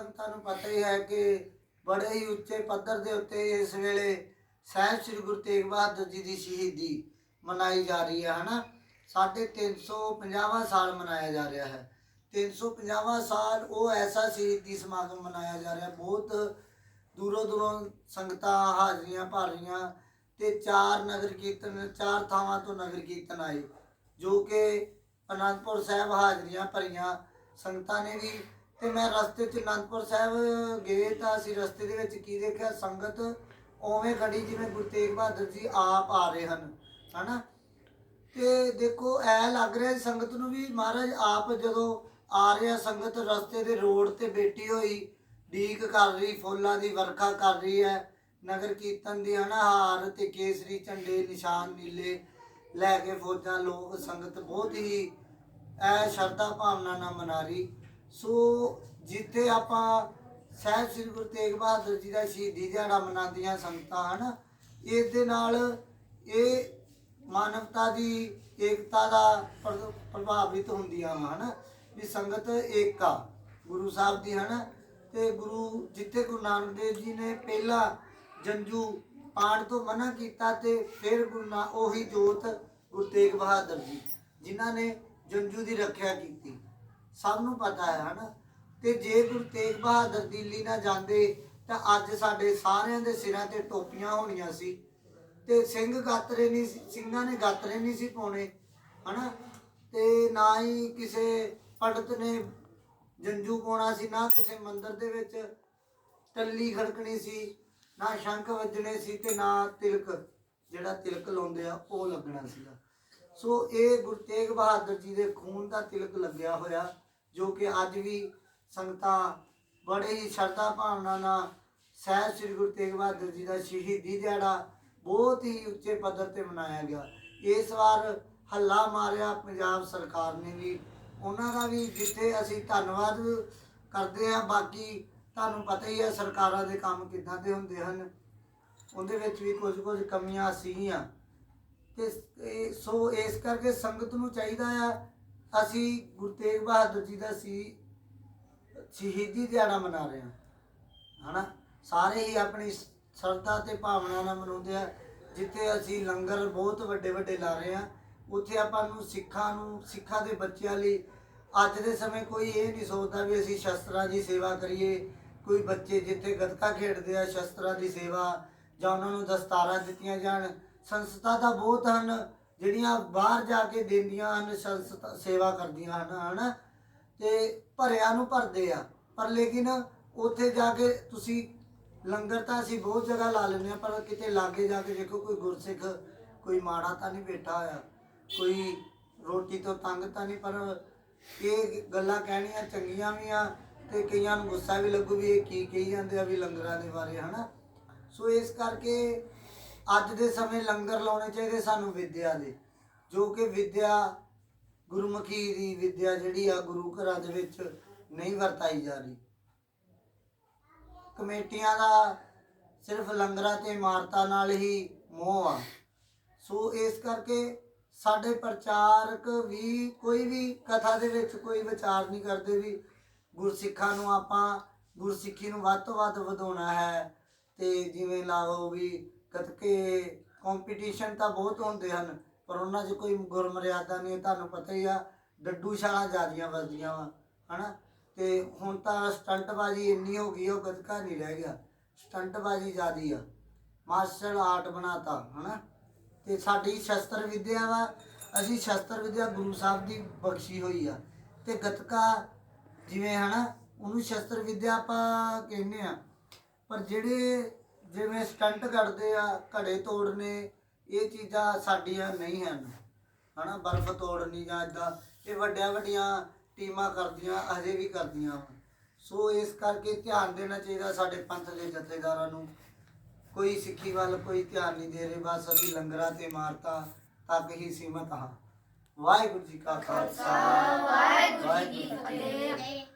ਸੰਗਤਾਂ ਨੂੰ ਪਤਾ ਹੀ ਹੈ ਕਿ ਬੜੇ ਹੀ ਉੱਚੇ ਪੱਧਰ ਦੇ ਉੱਤੇ ਇਸ ਵੇਲੇ ਸਾਹਿਬ ਸ੍ਰੀ ਗੁਰੂ ਤੇਗ ਬਹਾਦਰ ਜੀ ਦੀ ਸ਼ਹੀਦੀ ਮਨਾਈ ਜਾ ਰਹੀ ਹੈ, ਹਨਾ? ਸਾਡੇ 350ਵਾਂ ਸਾਲ ਮਨਾਇਆ ਜਾ ਰਿਹਾ ਹੈ। 350ਵਾਂ ਸਾਲ ਉਹ ਐਸਾ ਸ਼ਹੀਦੀ ਸਮਾਗਮ ਮਨਾਇਆ ਜਾ ਰਿਹਾ, ਬਹੁਤ ਦੂਰੋਂ ਦੂਰੋਂ ਸੰਗਤਾਂ ਹਾਜ਼ਰੀਆਂ ਭਰ ਰਹੀਆਂ ਤੇ ਚਾਰ ਨਗਰ ਕੀਰਤਨ, ਚਾਰ ਥਾਵਾਂ ਤੋਂ ਨਗਰ ਕੀਰਤਨ ਆਏ, ਜੋ ਕਿ ਅਨੰਦਪੁਰ ਸਾਹਿਬ ਹਾਜ਼ਰੀਆਂ ਭਰੀਆਂ। ਸੰਗਤਾਂ ਨੇ ਵੀ ਤੇ ਮੈਂ ਰਸਤੇ 'ਚ ਅਨੰਦਪੁਰ ਸਾਹਿਬ ਗਏ ਤਾਂ ਅਸੀਂ ਰਸਤੇ ਦੇ ਵਿੱਚ ਕੀ ਦੇਖਿਆ? ਸੰਗਤ ਉਵੇਂ ਖੜੀ ਜਿਵੇਂ ਗੁਰੂ ਤੇਗ ਬਹਾਦਰ ਜੀ ਆਪ ਆ ਰਹੇ ਹਨ, ਹਨਾ? ਤੇ ਦੇਖੋ ਐ ਲੱਗ ਰਿਹਾ ਸੰਗਤ ਨੂੰ ਵੀ ਮਹਾਰਾਜ ਆਪ ਜਦੋਂ ਆ ਰਿਹਾ ਸੰਗਤ ਰਸਤੇ ਦੇ ਰੋਡ ਤੇ ਬੈਠੀ ਹੋਈ, ਡੀਕ ਕਰ ਰਹੀ, ਫੁੱਲਾਂ ਦੀ ਵਰਖਾ ਕਰ ਰਹੀ ਹੈ, ਨਗਰ ਕੀਰਤਨ ਦੀ ਹਨਾ ਹਾਰ ਤੇ ਕੇਸਰੀ ਝੰਡੇ, ਨਿਸ਼ਾਨ ਨੀਲੇ ਲੈ ਕੇ ਫੌਜਾਂ, ਲੋਕ ਸੰਗਤ ਬਹੁਤ ਹੀ ਐ ਸ਼ਰਧਾ ਭਾਵਨਾ ਨਾਲ ਮਨਾ ਰਹੀ। ਸੋ ਜਿੱਥੇ ਆਪਾਂ ਸਾਹਿਬ ਸ੍ਰੀ ਗੁਰੂ ਤੇਗ ਬਹਾਦਰ ਜੀ ਦਾ ਸ਼ਹੀਦੀ ਦਿਹਾੜਾ ਮਨਾਉਂਦੀਆਂ ਸੰਗਤਾਂ, ਹਨ ਇਸ ਦੇ ਨਾਲ ਇਹ ਮਾਨਵਤਾ ਦੀ ਏਕਤਾ ਦਾ ਪ੍ਰ- ਪ੍ਰਭਾਵਿਤ ਹੁੰਦੀਆਂ ਹਨ, ਵੀ ਸੰਗਤ ਏਕਾ ਗੁਰੂ ਸਾਹਿਬ ਦੀ, ਹਨ, ਤੇ ਗੁਰੂ, ਜਿੱਥੇ ਗੁਰੂ ਨਾਨਕ ਦੇਵ ਜੀ ਨੇ ਪਹਿਲਾ ਜੰਜੂ ਪਾਣ ਤੋਂ ਮਨਾ ਕੀਤਾ ਤੇ ਫਿਰ ਗੁਰੂ ਨਾ, ਉਹੀ ਜੋਤ ਗੁਰੂ ਤੇਗ ਬਹਾਦਰ ਜੀ, ਜਿਨ੍ਹਾਂ ਨੇ ਜੰਜੂ ਦੀ ਰੱਖਿਆ ਕੀਤੀ। ਸਭ ਨੂੰ ਪਤਾ ਹੈ ਹਨਾ। ਤੇ ਜੇ ਗੁਰੂ ਤੇਗ ਬਹਾਦਰ ਦਿੱਲੀ ਨਾ ਜਾਂਦੇ, ਤਾਂ ਅੱਜ ਸਾਡੇ ਸਾਰਿਆਂ ਦੇ ਸਿਰਾਂ ਤੇ ਟੋਪੀਆਂ ਹੋਣੀਆਂ ਸੀ। ਤੇ ਸਿੰਘ ਗਾਤਰੇ ਨਹੀਂ ਸੀ- ਸਿੰਘਾਂ ਨੇ ਗਾਤਰੇ ਨਹੀਂ ਸੀ ਪਾਉਣੇ, ਹਨਾ। ਤੇ ਨਾ ਹੀ ਕਿਸੇ ਪੰਡਤ ਨੇ ਜੰਜੂ ਪਾਉਣਾ ਸੀ, ਨਾ ਕਿਸੇ ਮੰਦਿਰ ਦੇ ਵਿੱਚ ਟੱਲੀ ਖੜਕਣੀ ਸੀ, ਨਾ ਸ਼ੰਖ ਵੱਜਣੇ ਸੀ ਤੇ ਨਾ ਤਿਲਕ, ਜਿਹੜਾ ਤਿਲਕ ਲਾਉਂਦੇ ਆ, ਉਹ ਲੱਗਣਾ ਸੀਗਾ। ਸੋ ਇਹ ਗੁਰੂ ਤੇਗ ਬਹਾਦਰ ਜੀ ਦੇ ਖੂਨ ਦਾ ਤਿਲਕ ਲੱਗਿਆ ਹੋਇਆ। ਜੋ ਕਿ ਅੱਜ ਵੀ ਸੰਗਤਾਂ ਬੜੇ ਹੀ ਸ਼ਰਧਾ ਭਾਵਨਾ ਨਾਲ ਸਾਹਿਬ ਸ੍ਰੀ ਗੁਰੂ ਤੇਗ ਬਹਾਦਰ ਜੀ ਦਾ ਸ਼ਹੀਦੀ ਦਿਹਾੜਾ ਬਹੁਤ ਹੀ ਉੱਚੇ ਪੱਧਰ ਤੇ ਮਨਾਇਆ ਗਿਆ। ਇਸ ਵਾਰ ਹੱਲਾ ਮਾਰਿਆ ਪੰਜਾਬ ਸਰਕਾਰ ਨੇ ਵੀ। ਉਹਨਾਂ ਦਾ ਵੀ ਜਿੱਥੇ ਅਸੀਂ ਧੰਨਵਾਦ ਕਰਦੇ ਹਾਂ, ਬਾਕੀ ਤੁਹਾਨੂੰ ਪਤਾ ਹੀ ਹੈ ਸਰਕਾਰਾਂ ਦੇ ਕੰਮ ਕਿੱਦਾਂ ਦੇ ਹੁੰਦੇ ਹਨ। ਉਹਦੇ ਵਿੱਚ ਵੀ ਕੁਝ ਕੁਝ ਕਮੀਆਂ ਸੀਗੀਆਂ। ਤੇ ਸੋ ਇਸ ਕਰਕੇ ਸੰਗਤ ਨੂੰ ਚਾਹੀਦਾ ਆ ਅਸੀਂ ਗੁਰੂ ਤੇਗ ਬਹਾਦਰ ਜੀ ਦਾ ਸੀ, ਸ਼ਹੀਦੀ ਦਿਹਾੜਾ ਮਨਾ ਰਹੇ ਹਾਂ, ਹਨਾ? ਸਾਰੇ ਹੀ ਆਪਣੀ ਸ਼ਰਧਾ ਤੇ ਭਾਵਨਾ ਨਾਲ ਮਨਾਉਂਦੇ ਆ, ਜਿੱਥੇ ਅਸੀਂ ਲੰਗਰ ਬਹੁਤ ਵੱਡੇ ਵੱਡੇ ਲਾ ਰਹੇ ਹਾਂ, ਉੱਥੇ ਆਪਾਂ ਨੂੰ ਸਿੱਖਾਂ ਨੂੰ, ਸਿੱਖਾਂ ਦੇ ਬੱਚਿਆਂ ਲਈ ਅੱਜ ਦੇ ਸਮੇਂ ਕੋਈ ਇਹ ਨਹੀਂ ਸੋਚਦਾ ਵੀ ਅਸੀਂ ਸ਼ਸਤਰਾਂ ਦੀ ਸੇਵਾ ਕਰੀਏ, ਕੋਈ ਬੱਚੇ ਜਿੱਥੇ ਗੱਤਕਾ ਖੇਡਦੇ ਆ, ਸ਼ਸਤਰਾਂ ਦੀ ਸੇਵਾ ਜਾਂ ਉਹਨਾਂ ਨੂੰ ਦਸਤਾਰਾਂ ਦਿੱਤੀਆਂ ਜਾਣ। ਸੰਸਥਾ ਤਾਂ ਬਹੁਤ ਹਨ ਜਿਹੜੀਆਂ ਬਾਹਰ ਜਾ ਕੇ ਦਿੰਦੀਆਂ ਹਨ, ਸੰਸਥਾ ਸੇਵਾ ਕਰਦੀਆਂ ਹਨ, ਹਨਾ? ਤੇ ਭਰਿਆਂ ਨੂੰ ਭਰਦੇ ਆ। ਪਰ ਲੇਕਿਨ ਉੱਥੇ ਜਾ ਕੇ ਤੁਸੀਂ ਲੰਗਰ ਤਾਂ ਅਸੀਂ ਬਹੁਤ ਜਗ੍ਹਾ ਲਾ ਲੈਂਦੇ ਆ ਪਰ ਕਿਤੇ ਲਾਗੇ ਜਾ ਕੇ ਦੇਖੋ, ਕੋਈ ਗੁਰਸਿੱਖ, ਕੋਈ ਮਾੜਾ ਤਾਂ ਨਹੀਂ ਬੈਠਾ ਹੋਇਆ। ਕੋਈ ਰੋਟੀ ਤੋਂ ਤੰਗ ਤਾਂ ਨਹੀਂ, ਪਰ ਇਹ ਗੱਲਾਂ ਕਹਿਣੀਆਂ ਚੰਗੀਆਂ ਵੀ ਆ ਤੇ ਕਈਆਂ ਨੂੰ ਗੁੱਸਾ ਵੀ ਲੱਗੂ ਵੀ ਇਹ ਕੀ ਕਹੀ ਜਾਂਦੇ ਆ ਵੀ ਲੰਗਰਾਂ ਦੇ ਬਾਰੇ, ਹਨਾ? ਸੋ ਇਸ ਕਰਕੇ ਅੱਜ ਦੇ ਸਮੇਂ ਲੰਗਰ ਲਾਉਣੇ ਚਾਹੀਦੇ ਸਾਨੂੰ ਵਿਦਿਆ ਦੇ, ਜੋ ਕਿ ਵਿਦਿਆ ਗੁਰਮੁਖੀ ਦੀ ਵਿਦਿਆ ਜਿਹੜੀ ਆ ਗੁਰੂ ਘਰਾਂ ਦੇ ਵਿੱਚ ਨਹੀਂ ਵਰਤਾਈ ਜਾ ਰਹੀ। ਕਮੇਟੀਆਂ ਦਾ ਸਿਰਫ ਲੰਗਰਾਂ ਤੇ ਇਮਾਰਤਾਂ ਨਾਲ ਹੀ ਮੋਹ ਆ। ਸੋ ਇਸ ਕਰਕੇ ਸਾਡੇ ਪ੍ਰਚਾਰਕ ਵੀ ਕੋਈ ਵੀ ਕਥਾ ਦੇ ਵਿੱਚ ਕੋਈ ਵਿਚਾਰ ਨਹੀਂ ਕਰਦੇ ਵੀ ਗੁਰਸਿੱਖਾਂ ਨੂੰ ਆਪਾਂ ਗੁਰਸਿੱਖੀ ਨੂੰ ਵੱਧ ਤੋਂ ਵੱਧ ਵਧਾਉਣਾ ਹੈ ਤੇ ਜਿਵੇਂ ਲਾਓ ਵੀ ਗਤਕੇ ਕੰਪੀਟੀਸ਼ਨ ਤਾਂ ਬਹੁਤ ਹੁੰਦੇ ਹਨ, ਪਰ ਉਹਨਾਂ 'ਚ ਕੋਈ ਗੁਰਮਰਿਆਦਾ ਨਹੀਂ, ਤੁਹਾਨੂੰ ਪਤਾ ਹੀ ਆ, ਡੱਡੂ ਸ਼ਾਲਾ ਜਿਆਦੀਆਂ ਵੱਜਦੀਆਂ ਵਾ, ਹਨਾ? ਤੇ ਹੁਣ ਤਾਂ ਸਟੰਟਬਾਜ਼ੀ ਇੰਨੀ ਹੋ ਗਈ, ਉਹ ਗਤਕਾ ਨਹੀਂ ਰਹਿ ਗਿਆ, ਸਟੰਟਬਾਜ਼ੀ ਜ਼ਿਆਦੀ ਆ ਮਾਰਸ਼ਲ ਆਰਟ ਬਣਾਤਾ, ਹਨਾ? ਤੇ ਸਾਡੀ ਸ਼ਸਤਰ ਵਿਦਿਆ ਵਾ, ਅਸੀਂ ਸ਼ਸਤਰ ਵਿਦਿਆ ਗੁਰੂ ਸਾਹਿਬ ਦੀ ਬਖਸ਼ੀ ਹੋਈ ਆ, ਤੇ ਗਤਕਾ ਜਿਵੇਂ, ਹਨਾ? ਉਹਨੂੰ ਸ਼ਸਤਰ ਵਿਦਿਆ ਆਪਾਂ ਕਹਿੰਦੇ ਆ, ਪਰ ਜਿਹੜੇ ਜਿਵੇਂ ਸਟੰਟ ਕਰਦੇ ਆ, ਘੜੇ ਤੋੜਨੇ, ਇਹ ਚੀਜ਼ਾਂ ਸਾਡੀਆਂ ਨਹੀਂ ਹਨ। ਹਨਾ, ਬਰਫ਼ ਤੋੜਨੀ ਜਾਂ ਇਦਾਂ ਇਹ ਵੱਡਿਆਂ ਵੱਡੀਆਂ ਟੀਮਾਂ ਕਰਦੀਆਂ, ਅਜੇ ਵੀ ਕਰਦੀਆਂ ਵਾ। ਸੋ ਇਸ ਕਰਕੇ ਧਿਆਨ ਦੇਣਾ ਚਾਹੀਦਾ ਸਾਡੇ ਪੰਥ ਦੇ ਜਥੇਦਾਰਾਂ ਨੂੰ। ਕੋਈ ਸਿੱਖੀ ਵੱਲ ਕੋਈ ਧਿਆਨ ਨਹੀਂ ਦੇ ਰਹੇ, ਬਸ ਅਸੀਂ ਲੰਗਰਾਂ ਤੇ ਇਮਾਰਤਾਂ ਤੱਕ ਹੀ ਸੀਮਤ ਹਾਂ। ਵਾਹਿਗੁਰੂ ਜੀ ਕਾ ਖਾਲਸਾ। ਵਾਹਿਗੁਰੂ ਜੀ